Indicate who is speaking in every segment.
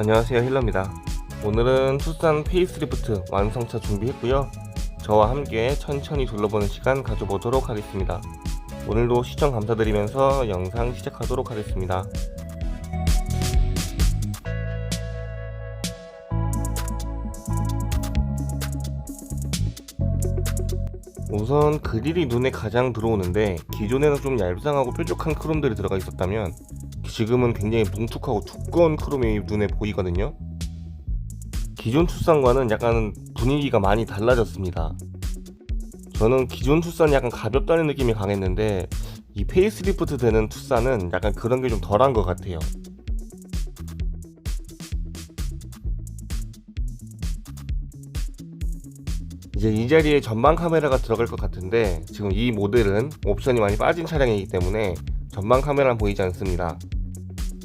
Speaker 1: 안녕하세요 힐러입니다. 오늘은 투싼 페이스리프트 완성차 준비했고요. 저와 함께 천천히 둘러보는 시간 가져보도록 하겠습니다. 오늘도 시청 감사드리면서 영상 시작하도록 하겠습니다. 우선 그릴이 눈에 가장 들어오는데 기존에는 좀 얄쌍하고 뾰족한 크롬들이 들어가 있었다면 지금은 굉장히 뭉툭하고 두꺼운 크롬이 눈에 보이거든요. 기존 투싼과는 약간 분위기가 많이 달라졌습니다. 저는 기존 투싼이 약간 가볍다는 느낌이 강했는데 이 페이스리프트 되는 투싼은 약간 그런 게 좀 덜한 것 같아요. 이제 이 자리에 전방 카메라가 들어갈 것 같은데 지금 이 모델은 옵션이 많이 빠진 차량이기 때문에 전방 카메라는 보이지 않습니다.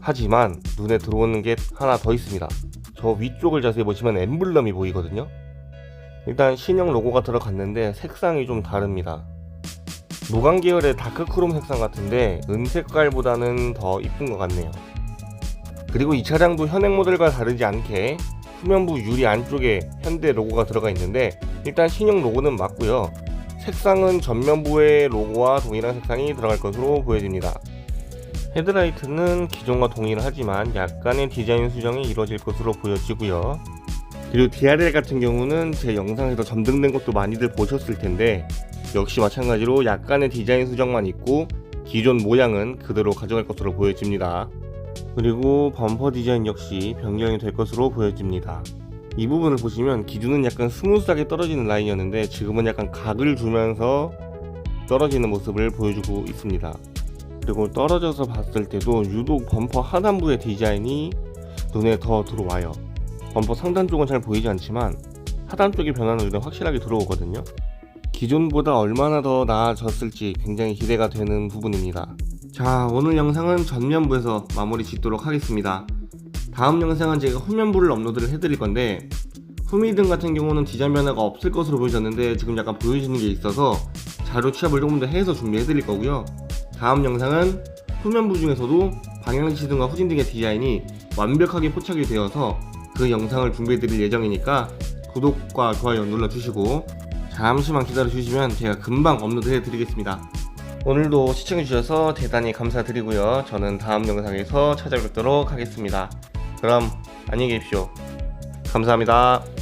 Speaker 1: 하지만 눈에 들어오는 게 하나 더 있습니다. 저 위쪽을 자세히 보시면 엠블럼이 보이거든요. 일단 신형 로고가 들어갔는데 색상이 좀 다릅니다. 노강 계열의 다크크롬 색상 같은데 은색깔보다는 더 이쁜 것 같네요. 그리고 이 차량도 현행 모델과 다르지 않게 후면부 유리 안쪽에 현대 로고가 들어가 있는데 일단 신형 로고는 맞고요. 색상은 전면부의 로고와 동일한 색상이 들어갈 것으로 보여집니다. 헤드라이트는 기존과 동일하지만 약간의 디자인 수정이 이루어질 것으로 보여지고요. 그리고 DRL 같은 경우는 제 영상에서 점등된 것도 많이들 보셨을 텐데 역시 마찬가지로 약간의 디자인 수정만 있고 기존 모양은 그대로 가져갈 것으로 보여집니다. 그리고 범퍼 디자인 역시 변경이 될 것으로 보여집니다. 이 부분을 보시면 기존은 약간 스무스하게 떨어지는 라인이었는데 지금은 약간 각을 주면서 떨어지는 모습을 보여주고 있습니다. 그리고 떨어져서 봤을 때도 유독 범퍼 하단부의 디자인이 눈에 더 들어와요. 범퍼 상단 쪽은 잘 보이지 않지만 하단 쪽의 변화는 눈에 확실하게 들어오거든요. 기존보다 얼마나 더 나아졌을지 굉장히 기대가 되는 부분입니다. 자, 오늘 영상은 전면부에서 마무리 짓도록 하겠습니다. 다음 영상은 제가 후면부를 업로드를 해드릴 건데 후미등 같은 경우는 디자인 변화가 없을 것으로 보여졌는데 지금 약간 보여지는 게 있어서 자료 취합을 조금 더 해서 준비해드릴 거고요. 다음 영상은 후면부 중에서도 방향지 등과 후진등의 디자인이 완벽하게 포착이 되어서 그 영상을 준비해드릴 예정이니까 구독과 좋아요 눌러주시고 잠시만 기다려주시면 제가 금방 업로드 해드리겠습니다. 오늘도 시청해주셔서 대단히 감사드리고요. 저는 다음 영상에서 찾아뵙도록 하겠습니다. 그럼 안녕히 계십시오. 감사합니다.